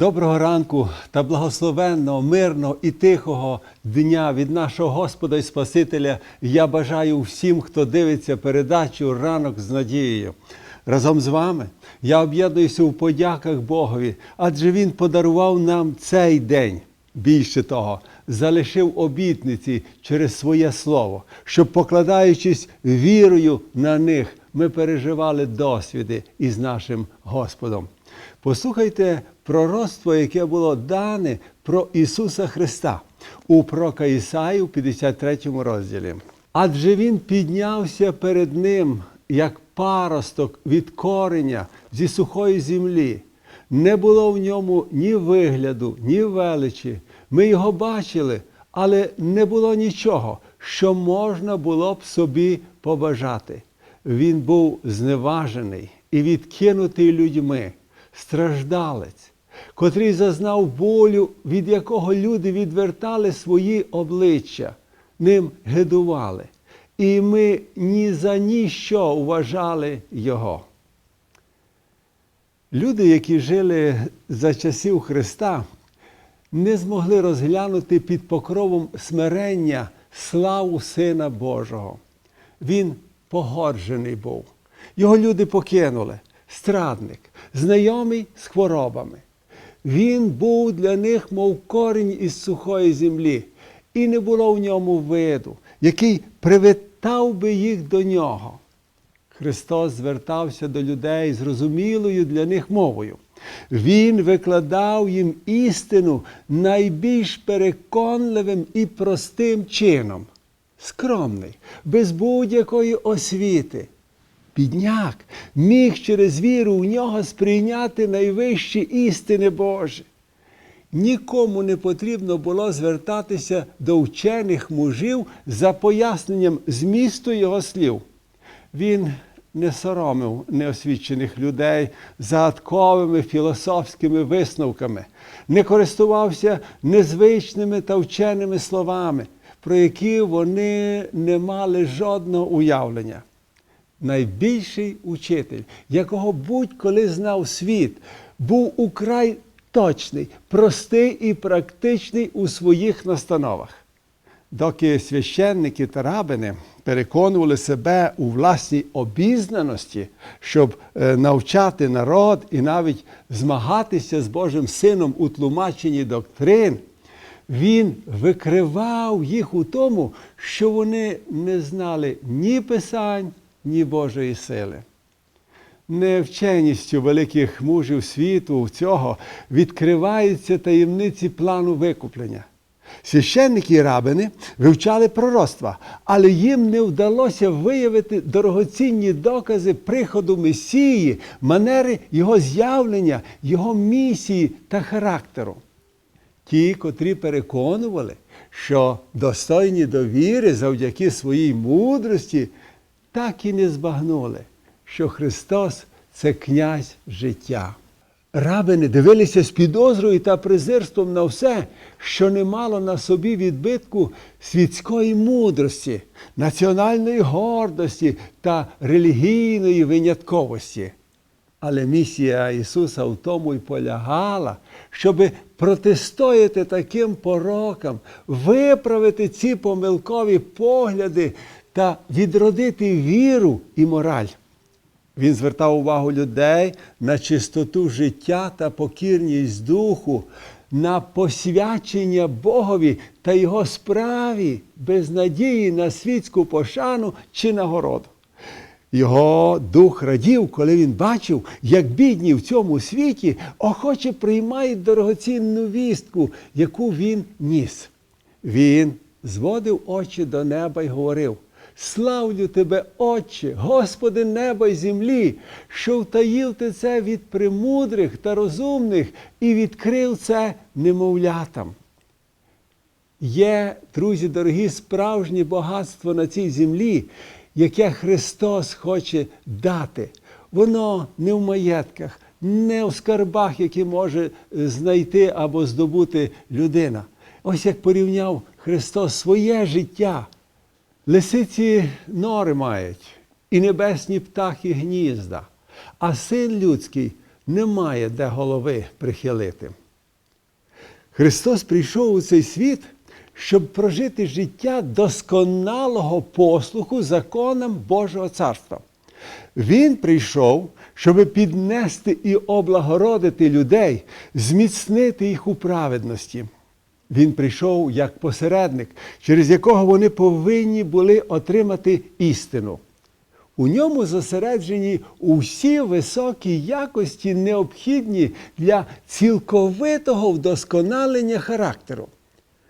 Доброго ранку та благословенного, мирного і тихого дня від нашого Господа і Спасителя я бажаю всім, хто дивиться передачу Ранок з надією. Разом з вами я об'єднуюся у подяках Богові, адже Він подарував нам цей день. Більше того, залишив обітниці через своє слово, щоб, покладаючись вірою на них, ми переживали досвіди із нашим Господом. Послухайте пророцтво, яке було дане про Ісуса Христа у пророка Ісаї у 53 розділі. Адже Він піднявся перед Ним, як паросток від кореня зі сухої землі. Не було в ньому ні вигляду, ні величі. Ми його бачили, але не було нічого, що можна було б собі побажати. Він був зневажений і відкинутий людьми, страждалець, котрий зазнав болю, від якого люди відвертали свої обличчя, ним гидували. І ми ні за ніщо вважали його. Люди, які жили за часів Христа, не змогли розглянути під покровом смирення славу Сина Божого. Він погорджений був. Його люди покинули, страдник, знайомий з хворобами. Він був для них, мов корінь із сухої землі, і не було в ньому виду, який привітав би їх до нього. Христос звертався до людей зрозумілою для них мовою. Він викладав їм істину найбільш переконливим і простим чином, скромний, без будь-якої освіти. Бідняк міг через віру в нього сприйняти найвищі істини Божі. Нікому не потрібно було звертатися до вчених мужів за поясненням змісту його слів. Він не соромив неосвічених людей загадковими філософськими висновками, не користувався незвичними та вченими словами, про які вони не мали жодного уявлення. Найбільший учитель, якого будь-коли знав світ, був украй точний, простий і практичний у своїх настановах. Доки священники та рабини переконували себе у власній обізнаності, щоб е, навчати народ і навіть змагатися з Божим Сином у тлумаченні доктрин, він викривав їх у тому, що вони не знали ні Писань, ні Божої сили. Невченістю великих мужів світу цього відкриваються таємниці плану викуплення. Священники і рабини вивчали пророцтва, але їм не вдалося виявити дорогоцінні докази приходу Месії, манери його з'явлення, його місії та характеру. Ті, котрі переконували, що достойні довіри завдяки своїй мудрості, так і не збагнули, що Христос це князь життя. Рабини дивилися з підозрою та презирством на все, що не мало на собі відбитку світської мудрості, національної гордості та релігійної винятковості. Але місія Ісуса в тому й полягала, щоб протистояти таким порокам, виправити ці помилкові погляди та відродити віру і мораль. Він звертав увагу людей на чистоту життя та покірність духу, на посвячення Богові та Його справі без надії на світську пошану чи нагороду. Його дух радів, коли він бачив, як бідні в цьому світі охоче приймають дорогоцінну вістку, яку він ніс. Він зводив очі до неба й говорив: Славлю тебе, Отче, Господи неба й землі, що втаїв ти це від премудрих та розумних і відкрив це немовлятам. Є, друзі дорогі, справжнє багатство на цій землі, яке Христос хоче дати. Воно не в маєтках, не в скарбах, які може знайти або здобути людина. Ось як порівняв Христос своє життя. Лисиці нори мають, і небесні птахи гнізда, а син людський не має де голови прихилити. Христос прийшов у цей світ, щоб прожити життя досконалого послуху законам Божого Царства. Він прийшов, щоб піднести і облагородити людей, зміцнити їх у праведності. Він прийшов як посередник, через якого вони повинні були отримати істину. У ньому зосереджені усі високі якості, необхідні для цілковитого вдосконалення характеру.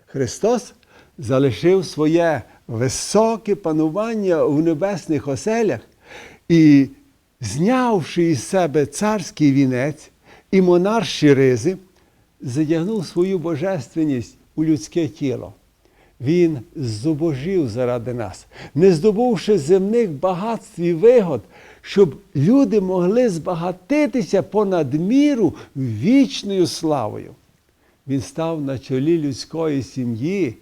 Христос залишив своє високе панування в небесних оселях і, знявши із себе царський вінець і монарші ризи, задягнув свою божественність у людське тіло. Він зубожив заради нас, не здобувши земних багатств і вигод, щоб люди могли збагатитися понад міру вічною славою. Він став на чолі людської сім'ї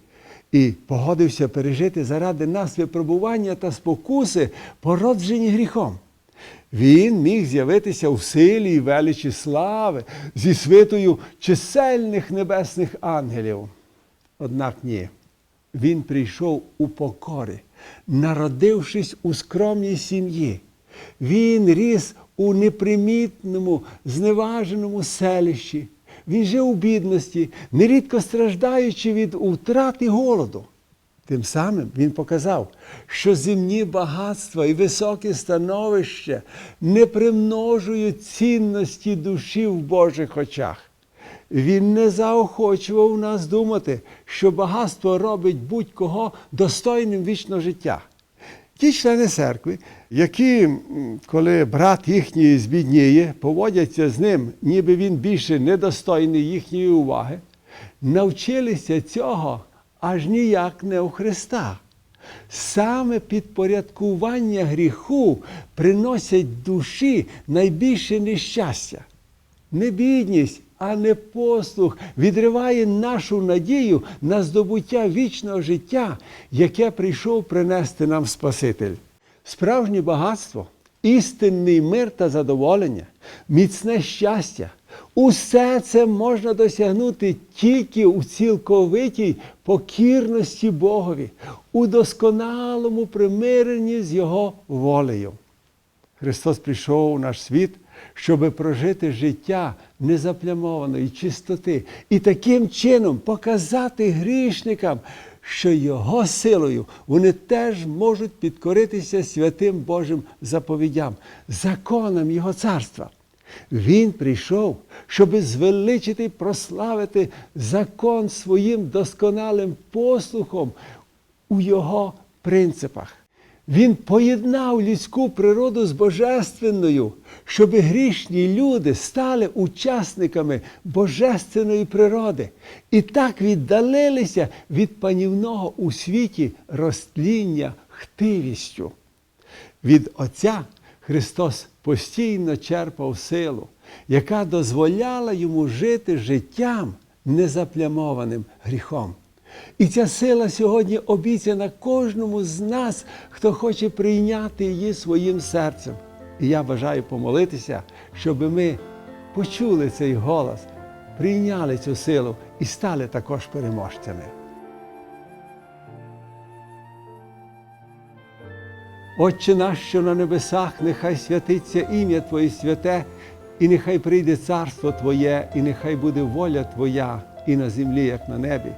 і погодився пережити заради нас випробування та спокуси, породжені гріхом. Він міг з'явитися в силі і величі слави зі свитою чисельних небесних ангелів. Однак ні. Він прийшов у покорі, народившись у скромній сім'ї. Він ріс у непримітному, зневаженому селищі. Він жив у бідності, нерідко страждаючи від втрат голоду. Тим самим він показав, що земні багатства і високе становище не примножують цінності душі в Божих очах. Він не заохочував нас думати, що багатство робить будь-кого достойним вічного життя. Ті члени церкви, які, коли брат їхній збідніє, поводяться з ним, ніби він більше недостойний їхньої уваги, навчилися цього аж ніяк не у Христа. Саме підпорядкування гріху приносять душі найбільше нещастя. Не бідність, а не послух відриває нашу надію на здобуття вічного життя, яке прийшов принести нам Спаситель. Справжнє багатство, істинний мир та задоволення, міцне щастя. Усе це можна досягнути тільки у цілковитій покірності Богові, у досконалому примиренні з Його волею. Христос прийшов у наш світ, щоб прожити життя незаплямованої чистоти і таким чином показати грішникам, що Його силою вони теж можуть підкоритися святим Божим заповідям, законам Його царства. Він прийшов, щоб звеличити і прославити закон своїм досконалим послухом у його принципах. Він поєднав людську природу з божественною, щоб грішні люди стали учасниками божественної природи і так віддалилися від панівного у світі розтління хтивістю. Від Отця Христос постійно черпав силу, яка дозволяла йому жити життям незаплямованим гріхом. І ця сила сьогодні обіцяна кожному з нас, хто хоче прийняти її своїм серцем. І я бажаю помолитися, щоб ми почули цей голос, прийняли цю силу і стали також переможцями. Отче наш, що на небесах, нехай святиться ім'я Твоє святе, і нехай прийде царство Твоє, і нехай буде воля Твоя і на землі, як на небі.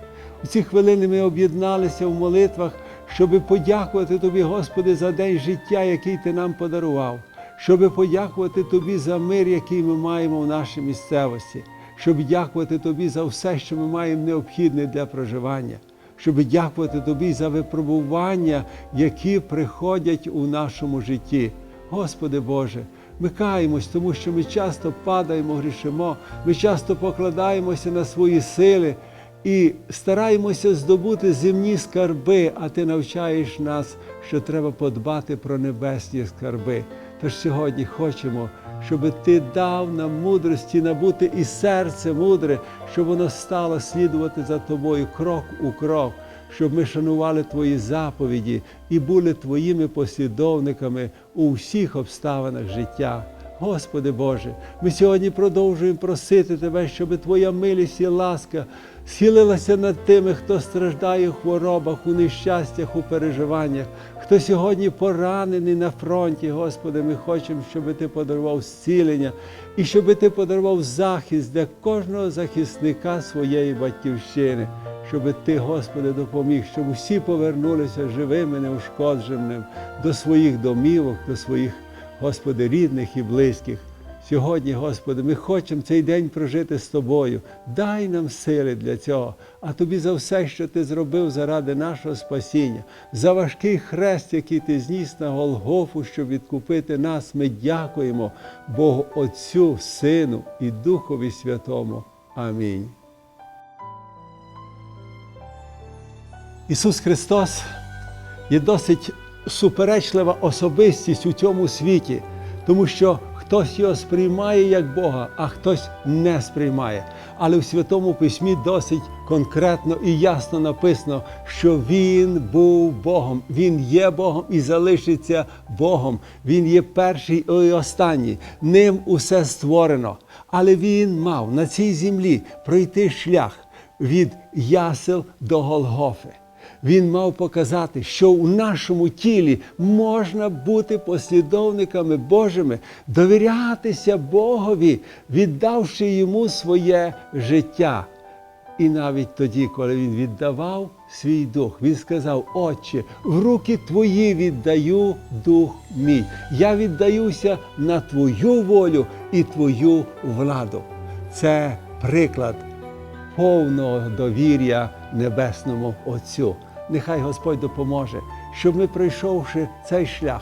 У ці хвилини ми об'єдналися в молитвах, щоби подякувати Тобі, Господи, за день життя, який Ти нам подарував, щоби подякувати Тобі за мир, який ми маємо в нашій місцевості, щоб дякувати Тобі за все, що ми маємо необхідне для проживання, щоб дякувати Тобі за випробування, які приходять у нашому житті. Господи Боже, ми каємось, тому що ми часто падаємо, грішимо, ми часто покладаємося на свої сили і стараємося здобути земні скарби, а ти навчаєш нас, що треба подбати про небесні скарби. Тож сьогодні хочемо, щоб ти дав нам мудрості набути і серце мудре, щоб воно стало слідувати за тобою крок у крок, щоб ми шанували Твої заповіді і були Твоїми послідовниками у всіх обставинах життя. Господи Боже, ми сьогодні продовжуємо просити Тебе, щоб Твоя милість і ласка схилилася над тими, хто страждає у хворобах, у нещастях, у переживаннях, хто сьогодні поранений на фронті, Господи, ми хочемо, щоб Ти подарував зцілення і щоб Ти подарував захист для кожного захисника своєї батьківщини, щоб Ти, Господи, допоміг, щоб усі повернулися живими, неушкодженими до своїх домівок, до своїх, Господи, рідних і близьких. Сьогодні, Господи, ми хочемо цей день прожити з Тобою. Дай нам сили для цього, а Тобі за все, що Ти зробив заради нашого спасіння, за важкий хрест, який Ти зніс на Голгофу, щоб відкупити нас. Ми дякуємо Богу Отцю, Сину і Духові Святому. Амінь. Ісус Христос є досить суперечлива особистість у цьому світі, тому що хтось його сприймає як Бога, а хтось не сприймає. Але в Святому Письмі досить конкретно і ясно написано, що Він був Богом, Він є Богом і залишиться Богом. Він є перший і останній. Ним усе створено. Але Він мав на цій землі пройти шлях від ясел до Голгофи. Він мав показати, що у нашому тілі можна бути послідовниками Божими, довірятися Богові, віддавши йому своє життя. І навіть тоді, коли він віддавав свій дух, він сказав: Отче, в руки твої віддаю дух мій. Я віддаюся на твою волю і твою владу. Це приклад повного довір'я Небесному Отцю. Нехай Господь допоможе, щоб ми, пройшовши цей шлях,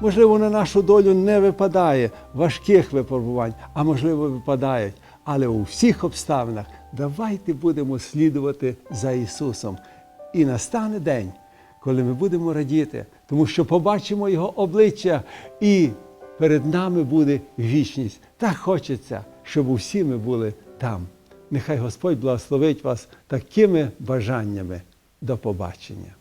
можливо, на нашу долю не випадає важких випробувань, а можливо, випадають. Але у всіх обставинах давайте будемо слідувати за Ісусом. І настане день, коли ми будемо радіти, тому що побачимо Його обличчя, і перед нами буде вічність. Так хочеться, щоб усі ми були там. Нехай Господь благословить вас такими бажаннями. До побачення.